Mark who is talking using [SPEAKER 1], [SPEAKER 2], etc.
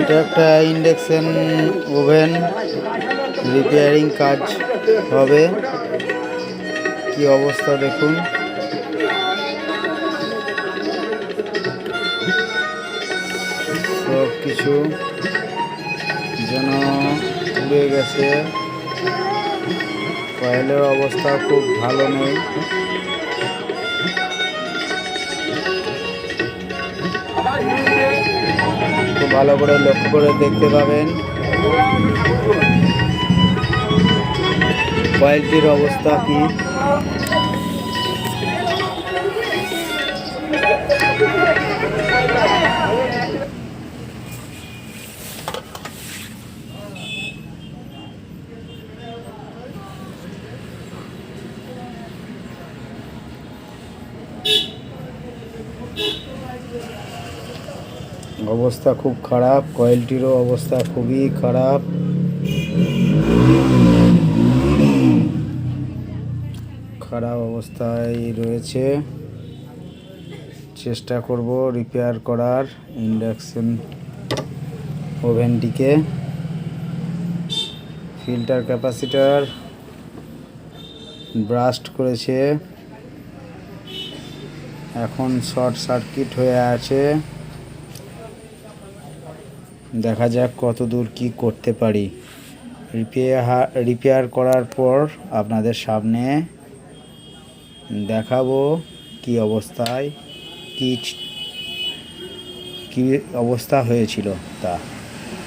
[SPEAKER 1] এটা একটা induction oven repairing কাজ হবে। কি অবস্থা দেখুন। সব কিছু যেন উড়ে গেছে। কয়েলের অবস্থা খুব ভালো নেই। ভালো করে লক্ষ্য করে দেখতে পাবেন। কয়েলটির অবস্থা কি? অবস্থা খুব খারাপ, কয়েলটিরও অবস্থা খুবই খারাপ। খারাপ অবস্থায় রয়েছে। চেষ্টা করব রিপেয়ার করার ইন্ডাকশন ওভেনটিকে। ফিল্টার ক্যাপাসিটার ব্রাস্ট করেছে। এখন শর্ট সার্কিট হয়ে আছে। দেখা যাক কত দূর কী করতে পারি। রিপেয়ার রিপেয়ার করার পর আপনাদের সামনে দেখাবো কি অবস্থায়, কি কি অবস্থা হয়েছিল তা।